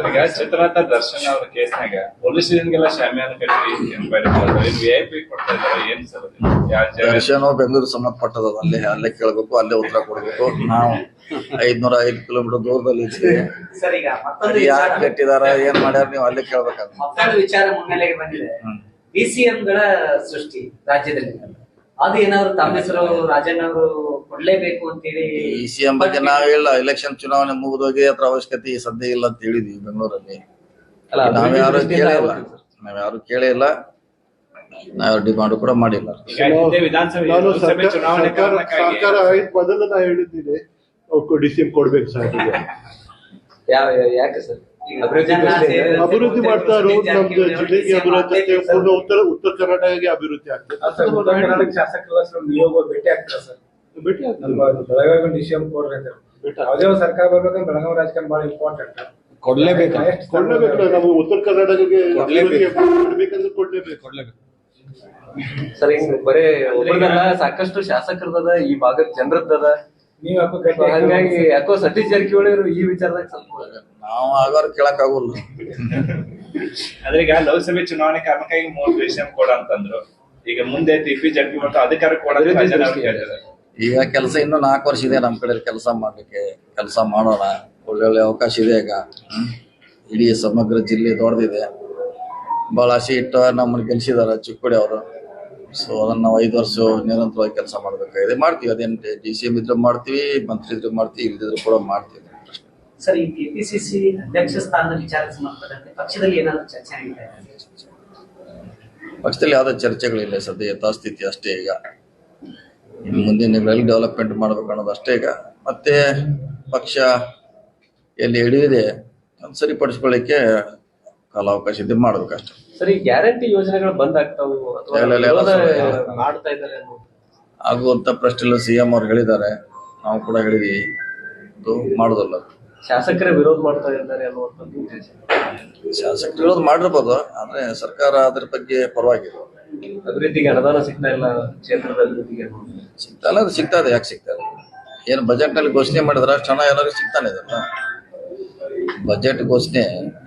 Sir ಈಗ ಚಿತ್ರನಟ ದರ್ಶನ್ ಅವ್ರ ಕೇಸ್ನಾಗ ಪೊಲೀಸ್ ಸ್ಟೇಷನ್ಗೆಲ್ಲ ಶಾಮಿಯಾನ ಕಟ್ಟಿ ಎಂಕ್ವೈರಿ ಮಾಡ್ತಾರೆ. ವಿ ಐ ಪಿ ಕೊಡ್ತಾ ಇದಾರೆ ಏನ್ ಸರ್ ದರ್ಶನ್ ಬೆಂಗಳೂರು ಸಂಬಂಧಪಟ್ಟದ ಅಲ್ಲೇ ಅಲ್ಲೇ ಕೇಳಬೇಕು ಅಲ್ಲೇ ಉತ್ತರ ಕೊಡಬೇಕು. ನಾವು ಐದ್ನೂರ ಐದು ಕಿಲೋಮೀಟರ್ ದೂರದಲ್ಲಿ ಇದ್ದೀವಿ. ಸರ್ ಈಗ ಮತ್ತೊಂದು ಯಾಕೆ ವಿಚಾರ. ಕಟ್ಟಿದಾರ ಏನ್ ಮಾಡ್ಯಾರ ನೀವು ಅಲ್ಲೇ ಕೇಳ್ಬೇಕಾಗ ಮತ್ತೊಂದು ವಿಚಾರ ಮುನ್ನೆಲೆಗೆ ಬಂದಿದೆ. ಬಿಸಿಎಂಗಳ ಸೃಷ್ಟಿ ರಾಜ್ಯದಲ್ಲಿ. ಅದು ಏನಾದ್ರು ತಮ್ಮ ಹೆಸರು ರಾಜಣ್ಣ ಅವರು ಕೊಡ್ಲೇಬೇಕು ಅಂತೇಳಿ ಈ ಸಿಎಂ ಬಗ್ಗೆ ನಾವೇಳ ಎಲೆಕ್ಷನ್ ಚುನಾವಣೆ ಮುಗಿದೋಗಿ ಅದ್ರ ಅವಶ್ಯಕತೆ ಸದ್ಯ ಇಲ್ಲ ಅಂತ ಹೇಳಿದ್ವಿ ಬೆಂಗಳೂರಲ್ಲಿ. ಅಲ್ಲ, ನಾವ್ಯಾರು ಅಭಿವೃದ್ಧಿ ಕೇಳೇ ಇಲ್ಲ. ಸರ್. ನಾವ್ಯಾರು ಕೇಳೇ ಇಲ್ಲ. ನಾವ್ ಡಿಮಾಂಡ್ ಕೂಡ ಮಾಡಿಲ್ಲ. ಈಗ ಹಿಂದೆ ವಿಧಾನಸಭೆ ನಾನು ಲೋಕಸಭೆ ಸರ್ಕಾರ ಚುನಾವಣೆ ಸರ್ಕಾರ ಕಾರಣಕ್ಕಾಗಿ ಸರ್ಕಾರ ಆಯ್ತು ಮೊದಲು ನಾ ಹೇಳಿದ್ದೀನಿ ಡಿ ಸಿ ಎಂ ಕೊಡ್ಬೇಕು ಸರ್ ಈಗ. ಯಾವ ಯಾಕೆ ಸರ್? ಈಗ ಅಭಿವೃದ್ಧಿ ಜನ ದೃಷ್ಟಿಯಿಂದ ಸೇರಿದಂತೆ ಅಭಿವೃದ್ಧಿ ಮಾಡ್ತಾ ಇರೋದು ನಮ್ದು ಜಿಲ್ಲೆಗೆ ಅಭಿವೃದ್ಧಿ ಪೂರ್ಣ ಉತ್ತರ ಉತ್ತರ ಕರ್ನಾಟಕಕ್ಕೆ ಅಭಿವೃದ್ಧಿ ಆಗ್ತದೆ. ಸರ್ ಉತ್ತರ ಕರ್ನಾಟಕ ಶಾಸಕರ ನಿಯೋಗ ಭೇಟಿ ಆಗ್ತದೆ ಸರ್. ಭೇಟಿ ಆಗ್ತದೆ. ನಮ್ಮ ಬೆಳಗಾವಿ ಡಿಸಿಎಂ ಕೊಡ್ರಿ ಅಂತ. ಯಾವುದೇ ಒಂದು ಸರ್ಕಾರ ಬರ್ಬೇಕಂದ್ರೆ ಬೆಳಗಾವಿ ರಾಜಕಾರಣ ಬಹಳ ಇಂಪಾರ್ಟೆಂಟ್ ಕೊಡ್ಲೇಬೇಕು. ಕೊಡ್ಲೇಬೇಕು ನಾವು ಉತ್ತರ ಕರ್ನಾಟಕಕ್ಕೆ ಕೊಡ್ಲೇಬೇಕು. ಕೊಡ್ಲೇಬೇಕು. ಕೊಡ್ಲೇಬೇಕು. ಸರ್ ಹಿಂಗ್ ಬರೇ ಒಬ್ಬರದಲ್ಲ ಸಾಕಷ್ಟು ಶಾಸಕರದ ಈ ಭಾಗದ ಜನರದ್ದದ. ನೀವ್ ಯಾಕೋ ಗಟ್ಟಿ ಹಂಗಾಗಿ ಯಾಕೋ ಸತೀಶ್ ಜಾರಕಿಹೊಳಿ ಅವರು ಈ ವಿಚಾರದಾಗ ಸ್ವಲ್ಪ ನಾವು ಆಗಾರ ಕೇಳಕ್ ಆಗೋಲ್ಲ ಅಂದ್ರೆ ಈಗ ಲೋಕಸಭೆ ಚುನಾವಣೆ ಕಾರಣಕ್ಕಾಗಿ ಮೂರು ವಿಷಯ ಕೊಡ ಅಂತಂದ್ರು ಈಗ ಮುಂದೆ ಟಿ ಪಿ ಅಧಿಕಾರ ಮತ್ತು ಅಧಿಕಾರ ಕೊಡೋದು ಈಗ ಕೆಲಸ ಇನ್ನು ನಾಲ್ಕು ವರ್ಷ ಇದೆ ನಮ್ಮ ಕಡೆ ಕೆಲಸ ಮಾಡಲಿಕ್ಕೆ. ಕೆಲಸ ಮಾಡೋಣ. ಒಳ್ಳೊಳ್ಳೆ ಅವಕಾಶ ಇದೆ ಈಗ. ಇಡೀ ಸಮಗ್ರ ಜಿಲ್ಲೆ ದೊಡ್ಡದಿದೆ. ಭಾಳ ಸೀಟ್ ನಮ್ಮನ್ನು ಗೆಲ್ಸಿದಾರ ಚಿಕ್ಕೋಡಿ ಅವರು. ಸೊ ಅದನ್ನ ನಾವು ಐದು ವರ್ಷ ನಿರಂತರವಾಗಿ ಕೆಲಸ ಮಾಡಬೇಕಾಗಿದೆ. ಮಾಡ್ತೀವಿ. ಅದೇನು ಡಿ ಸಿ ಎಂ ಇದ್ರೆ ಮಾಡ್ತೀವಿ ಮಂತ್ರಿ ಇದ್ರೆ ಮಾಡ್ತೀವಿ ಇಲ್ಲದಿದ್ರು ಕೂಡ ಮಾಡ್ತೀವಿ. ಸರ್ ಈ ಕೆಪಿಸಿಸಿ ಅಧ್ಯಕ್ಷ ಸ್ಥಾನದ ವಿಚಾರಕ್ಕೆ ಸಂಬಂಧಪಟ್ಟಂತೆ ಪಕ್ಷದಲ್ಲಿ ಏನಾದ್ರು ಚರ್ಚೆ ನಡೀತಾ ಪಕ್ಷದಲ್ಲಿ ಯಾವುದೇ ಚರ್ಚೆಗಳಿಲ್ಲ. ಸದ್ಯ ಯಥಾಸ್ಥಿತಿ ಅಷ್ಟೇ ಈಗ. ಮುಂದಿನ ದಿನಗಳಲ್ಲಿ ಡೆವಲಪ್ಮೆಂಟ್ ಮಾಡ್ಬೇಕು ಅನ್ನೋದು ಅಷ್ಟೇ ಈಗ. ಮತ್ತೆ ಪಕ್ಷ ಎಲ್ಲಿ ಹಿಡಿದಿದೆ ಸರಿಪಡಿಸ್ಕೊಳ್ಳಿಕ್ಕೆ ಕಾಲಾವಕಾಶ ಇದ್ದು ಮಾಡ್ಬೇಕು ಅಷ್ಟೇ. ಸರಿ ಗ್ಯಾರಂಟಿ ಯೋಜನೆಗಳು ಬಂದ್ ಆಗ್ತಾವು. ಮಾಡ್ತಾ ಇದ್ದಾರೆ ಆಗುವಂತ ಪ್ರಶ್ನೆ ಸಿ ಎಂ ಅವ್ರು ಹೇಳಿದ್ದಾರೆ. ನಾವು ಕೂಡ ಹೇಳಿದ್ವಿ. ಅದು ಮಾಡೋದಲ್ಲ ಶಾಸಕರೇ ವಿರೋಧ ಮಾಡ್ತಾ ಇದ್ದಾರೆ ಅನ್ನುವಂಥದ್ದು ಶಾಸಕರು ವಿರೋಧ ಮಾಡಿರ್ಬೋದು ಆದ್ರೆ ಸರ್ಕಾರ ಅದ್ರ ಬಗ್ಗೆ ಪರವಾಗಿಲ್ಲ. ಅಭಿವೃದ್ಧಿಗೆ ಅನುದಾನ ಸಿಗ್ತಾ ಇಲ್ಲ ಕ್ಷೇತ್ರದ ಅಭಿವೃದ್ಧಿಗೆ ಅನ್ನೋದು. ಸಿಗ್ತಾ ಇಲ್ಲ. ಅದು ಸಿಗ್ತಾ ಇದೆ ಯಾಕೆ ಸಿಗ್ತದೆ ಇಲ್ಲ? ಏನು ಬಜೆಟ್ನಲ್ಲಿ ಘೋಷಣೆ ಮಾಡಿದ್ರೆ ಅಷ್ಟು ಹಣ ಎಲ್ಲರಿಗೂ ಸಿಗ್ತಾನೆ ಇದನ್ನ ಬಜೆಟ್ ಘೋಷಣೆ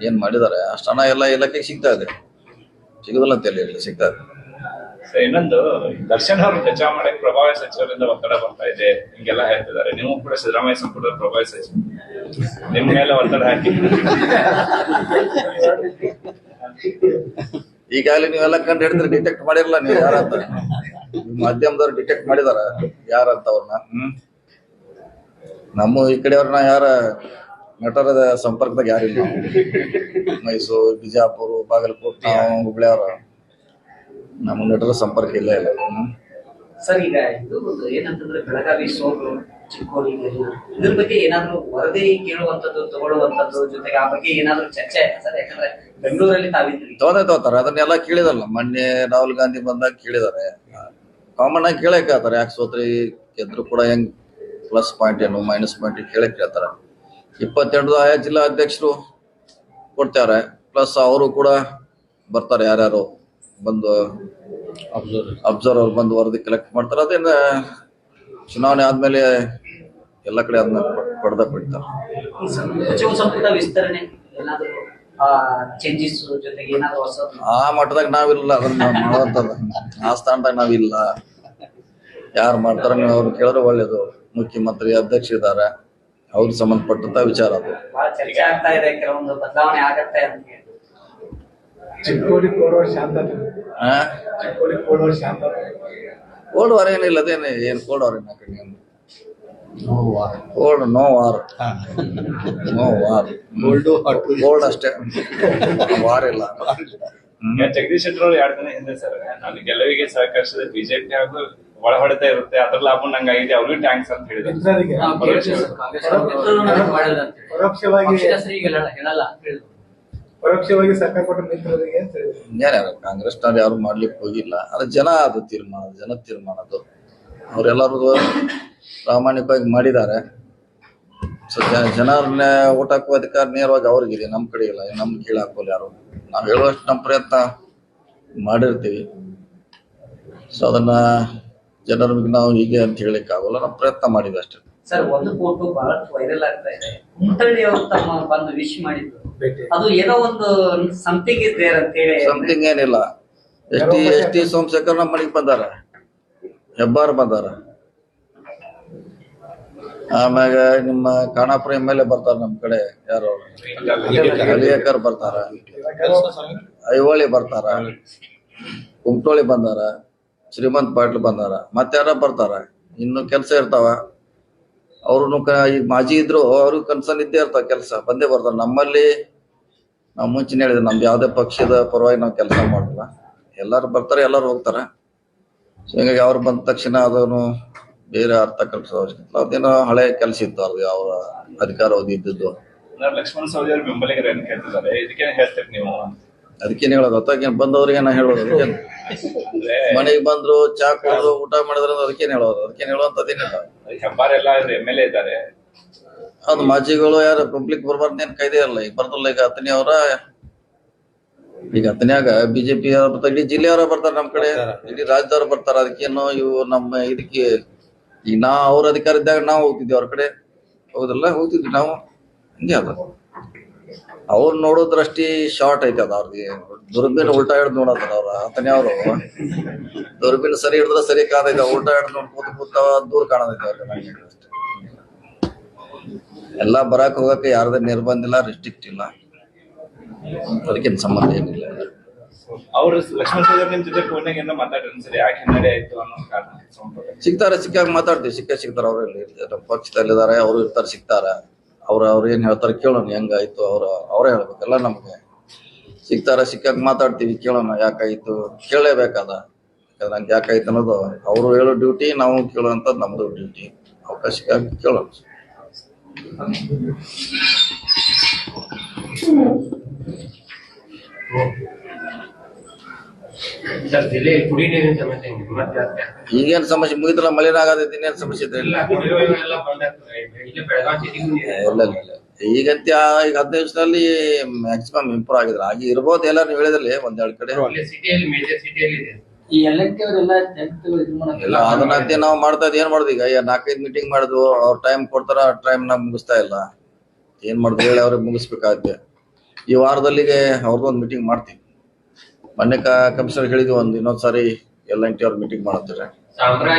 ಏನ್ ಮಾಡಿದಾರೆ ಅಷ್ಟು ಹಣ ಎಲ್ಲ ಇಲಾಖೆಗೆ ಸಿಗ್ತಾ ಇದೆ. ಸಿಗುದಿಲ್ಲ ಅಂತ ಹೇಳಿ ಸಿಗ್ತಾ ಇದೆ ಇನ್ನೊಂದು ದರ್ಶನ್ ಅವರು ಚರ್ಚಾ ಮಾಡಕ್ಕೆ ಪ್ರಭಾವಿ ಸಚಿವರಿಂದ ಒತ್ತಡ ಬರ್ತಾ ಇದೆ ಹಿಂಗೆಲ್ಲ ಹೇಳ್ತಿದ್ದಾರೆ. ನೀವು ಕೂಡ ಸಿದ್ದರಾಮಯ್ಯ ಸಂಪುಟದ ಪ್ರಭಾವಿ ಸಚಿವ. ನಿಮ್ಮ ಮೇಲೆ ಒತ್ತಡ ಹಾಕಿ. ಈಗಾಗಲೇ ನೀವೆಲ್ಲ ಕಂಡು ಹಿಡಿದ್ರೆ ಡಿಟೆಕ್ಟ್ ಮಾಡಿರಲ್ಲ ನೀವು ಯಾರಂತ ನಿಮ್ಮ ಮಾಧ್ಯಮದವ್ರು ಡಿಟೆಕ್ಟ್ ಮಾಡಿದಾರ ಯಾರಂತ ಅವ್ರನ್ನ. ಹ್ಮ್. ನಮ್ಮ ಈ ಕಡೆಯವ್ರನ್ನ ಯಾರ ನಟರದ ಸಂಪರ್ಕದಾಗ ಯಾರಿಲ್ಲ. ಮೈಸೂರು ಬಿಜಾಪುರ ಬಾಗಲಕೋಟೆ ಹುಬ್ಳಿಯವ್ರ ನಮ್ಮ ನಟರ ಸಂಪರ್ಕ ಇಲ್ಲ ಇಲ್ಲ. ಹ್ಮ್. ಸರ್, ಈಗ ಇದು ಒಂದು ಏನಂತಂದ್ರೆ ಬೆಳಗಾವಿ ಸೋಲು ಚಿಕ್ಕೋಡಿ ಎಲ್ಲ. ಇದ್ರ ಬಗ್ಗೆ ಏನಾದ್ರು ವರದಿ ಕೇಳುವಂತದ್ದು ತಗೊಳ್ಳುವಂತದ್ದು ಜೊತೆಗೆ ಆ ಬಗ್ಗೆ ಏನಾದ್ರು ಚರ್ಚೆ ಆಯ್ತಾ ಸರ್? ಯಾಕಂದ್ರೆ ಬೆಂಗಳೂರಲ್ಲಿ ತಾವಿದ್ರಿ ತೋದೇ ತಗೋತಾರೆ ಅದನ್ನೆಲ್ಲ ಕೇಳಿದಲ್ಲ. ಮೊನ್ನೆ ರಾಹುಲ್ ಗಾಂಧಿ ಬಂದಾಗ ಕೇಳಿದಾರೆ. ಕಾಮನ್ ಆಗಿ ಕೇಳಕ್ ಹೇಳ್ತಾರೆ ಯಾಕೆ ಸೋತ್ರಿ? ಗೆದ್ರು ಕೂಡ ಹೆಂಗ್ ಪ್ಲಸ್ ಪಾಯಿಂಟ್ ಏನು ಮೈನಸ್ ಪಾಯಿಂಟ್ ಕೇಳಕ್ ಹೇಳ್ತಾರೆ ಇಪ್ಪತ್ತೆರಡು ಆಯಾ ಜಿಲ್ಲಾ ಅಧ್ಯಕ್ಷರು ಕೊಡ್ತಾರೆ. ಪ್ಲಸ್ ಅವರು ಕೂಡ ಬರ್ತಾರೆ ಯಾರ್ಯಾರು ಬಂದು ಅಬ್ಸರ್ವರ್ ಬಂದು ವರದಿ ಕಲೆಕ್ಟ್ ಮಾಡ್ತಾರೆ. ಅದೇನ ಚುನಾವಣೆ ಆದ್ಮೇಲೆ ಎಲ್ಲ ಕಡೆ ಅದನ್ನ ಪಡೆದ ಪಡಿತಾರೆ ಈ ಸಂ- ಸಚಿವ ವಿಸ್ತರಣೆ ಏನಾದ್ರು ಆ ಚೇಂಜಸ್ ಜೊತೆಗೆ ಏನಾದ್ರು ಹೊಸದು ಆ ಮಟ್ಟದಾಗ ನಾವಿಲ್ಲ ಅದನ್ನ ಮಾಡುವಂತದ ಆ ಸ್ಥಾನದಾಗ ನಾವಿಲ್ಲ. ಯಾರು ಮಾಡ್ತಾರ ನೀವು ಅವ್ರು ಕೇಳಿದ್ರೆ ಒಳ್ಳೇದು. ಮುಖ್ಯಮಂತ್ರಿ ಅಧ್ಯಕ್ಷ ಇದ್ದಾರೆ ಅವ್ರಿಗೆ ಸಂಬಂಧಪಟ್ಟಂತ ವಿಚಾರ ಅದು ಬಹಳ ಚರ್ಚೆ ಆಗ್ತಾ ಇದೆ ಕೆಲವೊಂದು ಬದಲಾವಣೆ ಆಗತ್ತೆ ಅಂತ ಹೇಳಿ ಚಿಕ್ಕೋಡಿ ಕೋಡೋರ್ ಶಾಂತ ಚಿಕ್ಕೋಡಿ ಕೋಡೋರ್ ಶಾಂತ ಕೋಲ್ಡ್ ವಾರ್ ಏನಿಲ್ಲ ಅದೇನು ಏನು cold war no war cold no war no war cold ಅಷ್ಟೇ. ವಾರ್ ಇಲ್ಲ. ಜಗದೀಶ್ ಶೆಟ್ಟರ್ ಅವರು ಎರಡು ದಿನ ಹಿಂದೆ ಸರ್ ನಾನು ಗೆಲುವಿಗೆ ಸಹಕರಿಸಿದ ಬಿಜೆಪಿ ಹಾಗೂ ಒಳ ಹೊಡೆತ ಇರುತ್ತೆ ಅದ್ರ ಲಾಭ ನಂಗಾಗಿದೆ ಅವ್ರಿಗೂ ಟ್ಯಾಂಕ್ಸ್ ಅಂತ ಹೇಳಿದ್ರು. ಪರೋಕ್ಷವಾಗಿ ಹೇಳಲ್ಲ ಅಂತ ಹೇಳಿದ್ರು. ಪರೋಕ್ಷವಾಗಿ ಸರ್ಕಾರ ಕೊಟ್ಟ ಮಿತ್ರರಿಗೆ ಅಂತ ಹೇಳಿದ್ರು ಕಾಂಗ್ರೆಸ್ ಕಾಂಗ್ರೆಸ್ನವ್ರು ಯಾರು ಮಾಡ್ಲಿಕ್ಕೆ ಹೋಗಿಲ್ಲ. ಅದು ಜನ ಅದು ತೀರ್ಮಾನ ಜನ ತೀರ್ಮಾನ ಅದು. ಅವರೆಲ್ಲರೂ ಪ್ರಾಮಾಣಿಕವಾಗಿ ಮಾಡಿದ್ದಾರೆ. ಸೊ ಜನರನ್ನ ಓಟ್ ಹಾಕುವ ಅಧಿಕಾರ ನೇರವಾಗಿ ಅವ್ರಿಗಿದೆ ನಮ್ಮ ಕಡೆ ಇಲ್ಲ ನಮ್ ಕೀಳು ಹಾಕೋಲ್ಲ ಯಾರು. ನಾವು ಹೇಳುವಷ್ಟು ನಮ್ಮ ಪ್ರಯತ್ನ ಮಾಡಿರ್ತೀವಿ. ಸೊ ಅದನ್ನ ಜನರಿಗೆ ನಾವು ಹೀಗೆ ಅಂತ ಹೇಳಲಿಕ್ಕೆ ಆಗೋಲ್ಲ ನಾವು ಪ್ರಯತ್ನ ಮಾಡಿದ್ವಿ ಅಷ್ಟೇ. ಸರ್ ಒಂದು ಫೋಟೋ ಬಹಳಷ್ಟು ವೈರಲ್ ಆಗ್ತಾ ಇದೆ. ತಮ್ಮ ಬಂದು ವಿಶ್ ಮಾಡಿದ್ರು. ಅದು ಏನೋ ಒಂದು ಸಮಥಿಂಗ್ ಇಸ್ ಅಂತ ಹೇಳಿ. ಸಮಥಿಂಗ್ ಏನಿಲ್ಲ. S T S T Somashekar ನಮ್ಮ ಮನೆಗೆ ಬಂದಾರ. ಹೆಬ್ಬಾರ್ ಬಂದಾರ. ಆಮ್ಯಾಗ ನಿಮ್ಮ ಕಾಣಾಪುರ ಎಂ ಎಲ್ ಎ ಬರ್ತಾರ ನಮ್ ಕಡೆ ಯಾರು ಅಲಿಯಕರ್ ಬರ್ತಾರ. ಐಹೊಳಿ ಬರ್ತಾರ. ಕುಮಟೋಳಿ ಬಂದಾರ. ಶ್ರೀಮಂತ್ ಪಾಟೀಲ್ ಬಂದಾರ. ಮತ್ತಾರ ಬರ್ತಾರ. ಇನ್ನು ಕೆಲಸ ಇರ್ತಾವ. ಅವ್ರು ಮಾಜಿ ಇದ್ರು ಅವ್ರಿಗೆ ಕನ್ಸನ್ ಇದ್ದೇ ಇರ್ತಾವ ಕೆಲಸ, ಬಂದೇ ಬರ್ತಾರೆ. ನಮ್ಮಲ್ಲಿ, ನಾವು ಮುಂಚೆನೆ ಹೇಳಿದ್ರೆ ನಮ್ದು ಯಾವುದೇ ಪಕ್ಷದ ಪರವಾಗಿ ನಾವು ಕೆಲಸ ಮಾಡಲ್ಲ. ಎಲ್ಲಾರು ಬರ್ತಾರೆ, ಎಲ್ಲಾರು ಹೋಗ್ತಾರೆ. ಸೊ ಹಿಂಗಾಗಿ ಅವ್ರು ಬಂದ ತಕ್ಷಣ ಅದನ್ನು ಬೇರೆ ಅರ್ಥ ಕಲ್ಪಿಸೋ ಅವಶ್ಯಕತೆ. ಅದೇನೋ ಹಳೆ ಕೆಲಸ ಇತ್ತು ಅವ್ರಿಗೆ ಅವರ ಅಧಿಕಾರ ಓದಿದ್ದು ಲಕ್ಷ್ಮಣ ಸವದಿ ಅವ್ರ ಬೆಂಬಲಿಗರು ಏನ್ ಕೇಳ್ತಿದ್ದಾರೆ? ಇದಕ್ಕೆ ಹೇಳ್ತೀರಿ ನೀವು ಅದಕ್ಕೇನು ಹೇಳೋದು? ಹೊತ್ತಾಗೇನು ಬಂದವ್ರಿಗೆ ನಾ ಹೇಳೋದು ಅದಕ್ಕೇನು ಅಂದ್ರೆ ಮನೆಗೆ ಬಂದ್ರು ಚಾ ಕುಡಿದ್ರು ಊಟ ಮಾಡಿದ್ರೆ ಅದಕ್ಕೇನು ಹೇಳೋದು? ಅದಕ್ಕೇನು ಹೇಳುವಂಥದ್ದೇನಿಲ್ಲ ಹೆಬ್ಬಾರೆಲ್ಲ ಎಂ ಎಲ್ ಎ ಇದ್ದಾರೆ. ಅದು ಮಾಜಿಗಳು ಯಾರು ಪಬ್ಲಿಕ್ ಬರ್ಬಾರ್ದು ಕೈದೇ ಕಾಯ್ದೆ ಇರಲ್ಲ ಈಗ ಬರ್ದಲ್ಲ ಈಗ ಹತ್ತನೇ ಅವರ. ಈಗ ಹತ್ತನ್ಯಾಗ ಬಿಜೆಪಿ ಬರ್ತಾರೆ ಇಡೀ ಜಿಲ್ಲೆಯವರ ಬರ್ತಾರೆ ನಮ್ ಕಡೆ. ಇಡೀ ರಾಜ್ಯದವ್ರು ಬರ್ತಾರ. ಅದಕ್ಕೇನು ಇವು ನಮ್ಮ ಇದಕ್ಕೆ ಈಗ ನಾ ಅವ್ರ ಅಧಿಕಾರ ಇದ್ದಾಗ ನಾವು ಹೋಗ್ತಿದ್ವಿ ಅವ್ರ ಕಡೆ. ಹೌದಲ್ಲ? ಹೋಗ್ತಿದ್ವಿ ನಾವು. ಹಂಗೆ ಅದ. ಅವ್ರು ನೋಡೋ ದೃಷ್ಟಿ ಶಾರ್ಟ್ ಐತೆ ಅದ ಅವ್ರಿಗೆ. ದುರ್ಬೀನ್ ಉಲ್ಟಾ ಹಿಡ್ದು ನೋಡತ್ತಾರ ಅವ್ರ ಆತನೇ ಅವರು. ದುರ್ಬೀನ್ ಸರಿ ಹಿಡಿದ್ರೆ ಸರಿ ಕಾದೈತೆ ಉಲ್ಟಾ ಹಿಡ್ದು ನೋಡ್ ಕೂತ್ ಕೂತ ದೂರ ಕಾಣದೈತೆ ಅವ್ರಿಗೆ ಎಲ್ಲ ಬರಾಕ್ ಹೋಗಕ್ಕೆ ಯಾರ್ದ ನಿರ್ಬಂಧ ಇಲ್ಲ ರಿಸ್ಟ್ರಿಕ್ಟ್ ಇಲ್ಲ. ಅದಕ್ಕೇನು ಸಂಬಂಧ ಏನಿಲ್ಲ. ಅವರು ಲಕ್ಷ್ಮಣ ಸವದಿ ನಿಮ್ ಜೊತೆ ಫೋನ್ಯಾಗ ಏನೋ ಮಾತಾಡಿದ್ರು ಸರಿ ಯಾಕೆ ಹಿನ್ನಡೆ ಆಯ್ತು ಅನ್ನೋ ಕಾರಣ ಸಂಬಂಧ ಸಿಗ್ತಾರೆ ಸಿಕ್ಕಾಗ ಮಾತಾಡ್ತೀವಿ ಸಿಕ್ಕ ಸಿಗ್ತಾರ ಅವ್ರಲ್ಲಿ ಪಕ್ಷದಲ್ಲಿದ್ದಾರೆ ಅವರು ಇರ್ತಾರೆ ಸಿಗ್ತಾರ ಅವ್ರ ಅವ್ರು ಏನ್ ಹೇಳ್ತಾರೆ ಕೇಳೋಣ, ಹೆಂಗಾಯ್ತು ಅವ್ರ, ಅವರೇ ಹೇಳ್ಬೇಕಲ್ಲ ನಮ್ಗೆ. ಸಿಗ್ತಾರ, ಸಿಕ್ಕಾಗ ಮಾತಾಡ್ತೀವಿ, ಕೇಳೋಣ ಯಾಕಾಯ್ತು, ಕೇಳಲೇಬೇಕಾದ. ಯಾಕಂದ್ರೆ ಯಾಕಾಯ್ತು ಅನ್ನೋದು ಅವರು ಹೇಳೋ ಡ್ಯೂಟಿ ನಾವು ಕೇಳೋಂಥದ್ದು ನಮ್ದು ಡ್ಯೂಟಿ ಅವಕಾಶ Thank ಕೇಳೋಣ. ಸರ್ ಜಿಲ್ಲೆಯಲ್ಲಿ ಕುಡಿ ನೀರಿನ ಸಮಸ್ಯೆ ಹೆಂಗಿದೆ ಮತ್ತೆ ಜಾಸ್ತಿ ಆಗ್ತದೆ. ಈಗೇನ್ ಸಮಸ್ಯೆ ಮುಗಿತಲ್ಲ ಮಳೆನ ಆಗತೈತಿ ಇನ್ನೇನ್ ಸಮಸ್ಯೆ ಇದೆ ಎಲ್ಲ ಕುಡಿಯುವ ನೀರೆಲ್ಲ ಬಂದ್ ಆಗ್ತದೆ. ಇಲ್ಲಿ ಬೆಳಗಾವಿ ಇಲ್ಲ ಇಲ್ಲ ಈಗಂತ ಈಗ ಹದಿನೈದು ನಿಮಿಷದಲ್ಲಿ ಮ್ಯಾಕ್ಸಿಮಮ್ ಇಂಪ್ರೂವ್ ಆಗಿದ್ರೆ. ಆಗಿ ಇರ್ಬೋದು ಎಲ್ಲ ನೀವು ಹೇಳಿದ್ರಲ್ಲಿ ಒಂದೆರಡು ಕಡೆ. ಇಲ್ಲಿ ಸಿಟಿಯಲ್ಲಿ ಮೇಜರ್ ಸಿಟಿಯಲ್ಲಿ ಇದೆ. ಈ ಎಲೆಕ್ಟಿವ್ ಅವರೆಲ್ಲ ಇದು ಮಾಡಕ್ಕೆ? ಇಲ್ಲ ಅದನ್ನಂತೆ ನಾವು ಮಾಡ್ತಾ ಇದ್ ಏನ್ ಮಾಡುದು ಈಗ? ಏ ನಾಲ್ಕೈದು ಮೀಟಿಂಗ್ ಮಾಡಿದ್ವು ಅವ್ರ ಟೈಮ್ ಕೊಡ್ತಾರ ಆ ಟೈಮ್ ನಾವ್ ಮುಗಿಸ್ತಾ ಇಲ್ಲ. ಏನ್ ಮಾಡುದು ಹೇಳಿ ಅವ್ರಿಗೆ ಮುಗಿಸ್ಬೇಕಾಗತ್ತೆ. ಈ ವಾರದಲ್ಲಿಗೆ ಅವ್ರದ್ದೊಂದು ಮೀಟಿಂಗ್ ಮಾಡ್ತೀವಿ ಮೊನ್ನೆ ಕಮಿಷನರ್ ಹೇಳಿದ್ವಿ ಒಂದು ಇನ್ನೊಂದ್ ಸಾರಿ ಎಲ್ ಎನ್ ಟಿ ಅವ್ರ ಮೀಟಿಂಗ್ ಮಾಡ್ತಾರೆ ಸಾಂಬ್ರಾ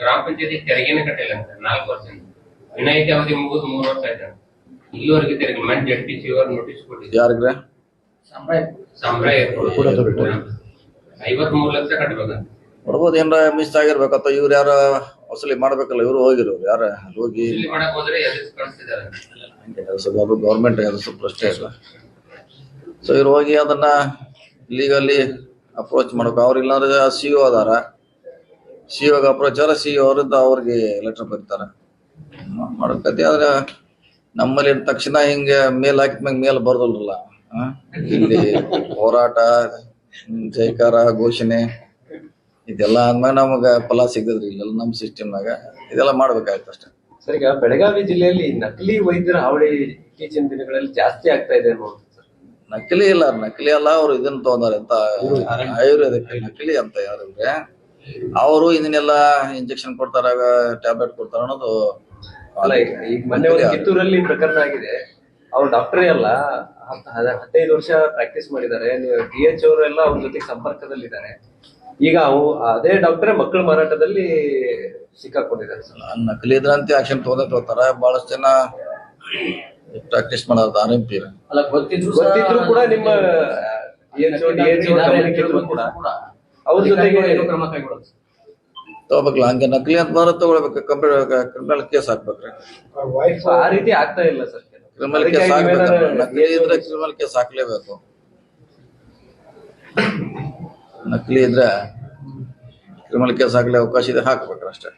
ಗ್ರಾಮ ಪಂಚಾಯತಿ ತೆರಿಗೆನೆ ಕಟ್ಟಿಲ್ಲ ಅಂತ ನಾಲ್ಕು ವರ್ಷ ವಿನಾಯಿತಿ ಅವಧಿ ಮುಗಿದು ಮೂರು ವರ್ಷ ಆಯ್ತು ಇಲ್ಲಿವರೆಗೆ ತೆರಿಗೆ ಮನ್ ಜಡ್ ಪಿ ಸಿ ಅವರು ನೋಟಿಸ್ ಕೊಟ್ಟಿದ್ದಾರೆ. ಯಾರಿಗ್ರೆ? ಸಾಂಬ್ರಾ ಏರ್ಪೋರ್ಟ್ ಐವತ್ ಮೂರು ಲಕ್ಷ ಕಟ್ಟಬೇಕಂತ ನೋಡ್ಬೋದು ಏನಾರ ಮಿಸ್ ಆಗಿರ್ಬೇಕತ್ತ ಇವ್ರು ಯಾರ ವಸೂಲಿ ಮಾಡ್ಬೇಕಲ್ಲ ಇವ್ರು ಹೋಗಿರೋರು. ಯಾರ ಅಲ್ಲಿ ಹೋಗಿ ಗೌರ್ಮೆಂಟ್ ಪ್ರಶ್ನೆ ಇಲ್ಲ ಸೊ ಇವ್ರು ಹೋಗಿ ಅದನ್ನ ಲೀಗಲ್ಲಿ ಅಪ್ರೋಚ್ ಮಾಡ್ಬೇಕು. ಅವ್ರು ಇಲ್ಲಾಂದ್ರೆ ಸಿ ಒ ಅದಾರ. ಸಿ ಒಗೆ ಅಪ್ರೋಚ್ ಆದ್ರೆ ಸಿ ಅವರಿಂದ ಅವ್ರಿಗೆ ಲೆಟರ್ ಬರ್ತಾರೆ. ಮಾಡಕತ್ತಿ ಆದ್ರೆ ನಮ್ಮಲ್ಲಿ ತಕ್ಷಣ ಹಿಂಗೆ ಮೇಲ್ ಹಾಕಿದ್ಮ್ಯಾಗ ಮೇಲ್ ಬರ್ದಲ್ರಲ್ಲ? ಇಲ್ಲಿ ಹೋರಾಟ, ಜೈಕಾರ, ಘೋಷಣೆ, ಇದೆಲ್ಲ ಅಂದ್ಮೇಲೆ ನಮಗೆ ಫಲ ಸಿಗದ್ರಿ ಇಲ್ಲೆಲ್ಲ ನಮ್ಮ ಸಿಸ್ಟಮ್ನಾಗ ಇದೆಲ್ಲ ಮಾಡ್ಬೇಕಾಯ್ತು ಅಷ್ಟೇ. ಸರಿ ಬೆಳಗಾವಿ ಜಿಲ್ಲೆಯಲ್ಲಿ ನಕಲಿ ವೈದ್ಯರ ಹಾವಳಿ ಇತ್ತೀಚಿನ ದಿನಗಳಲ್ಲಿ ಜಾಸ್ತಿ ಆಗ್ತಾ ಇದೆ ನಕಲಿ ಇಲ್ಲ ನಕಲಿ ಅಲ್ಲ ಅವ್ರು ಇದನ್ನ ತಗೊಂಡಾರೆ ಅಂತ ಆಯುರ್ವೇದಕ್ಕೆ ನಕಲಿ ಅಂತ ಯಾರಂದ್ರೆ ಅವರು ಇದನ್ನೆಲ್ಲ ಇಂಜೆಕ್ಷನ್ ಕೊಡ್ತಾರ ಟ್ಯಾಬ್ಲೆಟ್ ಕೊಡ್ತಾರ ಅನ್ನೋದು ಅಲ್ಲ ಈಗ ಈಗ ಮೊನ್ನೆ ಒಂದು ಕಿತ್ತೂರಲ್ಲಿ ಪ್ರಕರಣ ಆಗಿದೆ. ಅವ್ರು ಡಾಕ್ಟರೇ ಅಲ್ಲ ಹದಿನೈದು ವರ್ಷ ಪ್ರಾಕ್ಟೀಸ್ ಮಾಡಿದ್ದಾರೆ. ಡಿ ಎಚ್ ಅವರೆಲ್ಲ ಅವ್ರ ಜೊತೆ ಸಂಪರ್ಕದಲ್ಲಿದ್ದಾರೆ. ಈಗ ಅವು ಅದೇ ಡಾಕ್ಟರೇ ಮಕ್ಕಳ ಮಾರಾಟದಲ್ಲಿ ಸಿಕ್ಕಾಕೊಂಡಿದ್ದಾರೆ ನಕಲಿ ಇದ್ರಂತೆ ಆಕ್ಷನ್ ತಗೊಂಡೇ ತಗೋತಾರ. ಬಹಳಷ್ಟು ಜನ ಪ್ರಾಕ್ಟೀಸ್ ಮಾಡೋದು ಆರ್ ಎಂ ಪಿ ಅಲ್ಲ ಗೊತ್ತಿದ್ರು ಗೊತ್ತಿದ್ರು ಕೂಡ ನಿಮ್ಮ ಅವ್ರ ಜೊತೆಗೆ ಕ್ರಮ ಕೈಗೊಳ್ಳೋದು ತಗೋಬೇಕಲ್ಲ ಹಂಗೆ ನಕಲಿ ಅಂತ ಮಾತ್ರ ತಗೊಳ್ಬೇಕು ಕಂಪ್ಯೂಟರ್ ಕ್ರಿಮಿನಲ್ ಕೇಸ್ ಹಾಕ್ಬೇಕ್ರಿ. ಆ ರೀತಿ ಆಗ್ತಾ ಇಲ್ಲ ಸರ್ ಕ್ರಿಮಿನಲ್ ಕೇಸ್ ಹಾಕ್ಬೇಕು ನಕಲಿ ಇದ್ರೆ ಕ್ರಿಮಿನಲ್ ಕೇಸ್ ಹಾಕ್ಲೇಬೇಕು. ನಕಲಿ ಇದ್ರೆ ಕ್ರಿಮಿನಲ್ ಕೇಸ್ ಹಾಕ್ಲಿ ಅವಕಾಶ ಇದೆ ಹಾಕ್ಬೇಕ್ರಿ ಅಷ್ಟೇ.